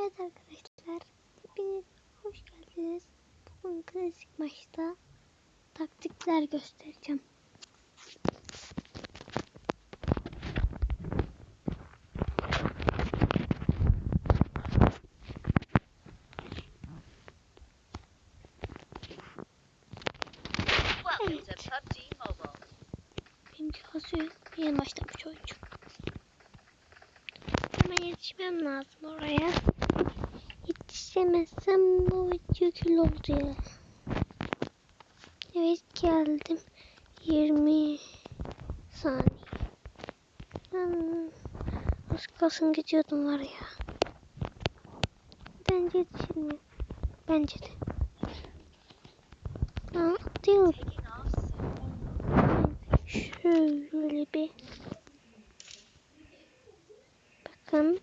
Evet arkadaşlar, hepiniz hoş geldiniz. Bugün klasik maçta taktikler göstereceğim. Mobile. Benimki hazır. Yeni başlamış oyuncu. Hemen yetişmem lazım oraya. Yetişemezsem bu video kül oldu ya. Evet geldim. 20 saniye. Hmm, az kalsın gidiyordum var ya. Bence yetişilmiyor. Bence de. Off soon. Şöyle bir bakın